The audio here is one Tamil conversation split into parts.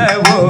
செல்லவோ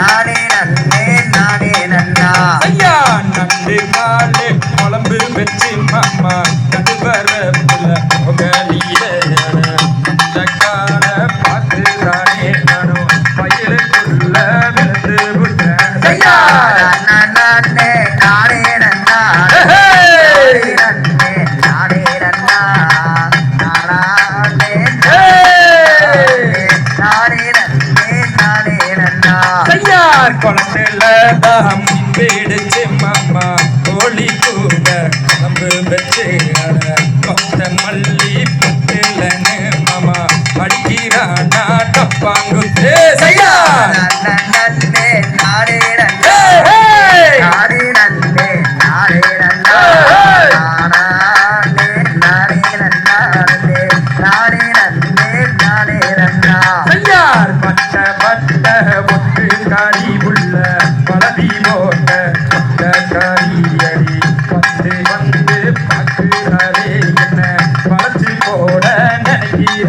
நானே நன்னே நானே குளத்துல தாம் பிடிச்சு மாமா. கோழி கூட நம்பு வச்சு அட கொத்த மல்லி புத்துல மாமா. அடிக்கிறானா டப்பாங்கு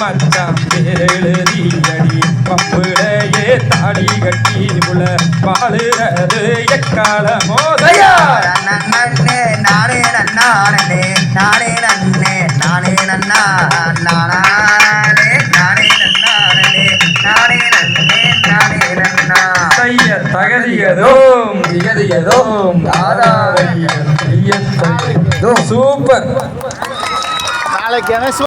மச்சான் எழுதியடி பம்புடையே தாடி கட்டி உல வாழுறது எக்கால மோதையா நன்னே நானே நன்னானே நானே நன்னே நானே நன்னா நானே நானே நன்னானே நானே நன்னே நானே நன்னா தைய தகதியதோம் திகதியதோம் ஆதாரைய சூப்பர் நாளைக்கு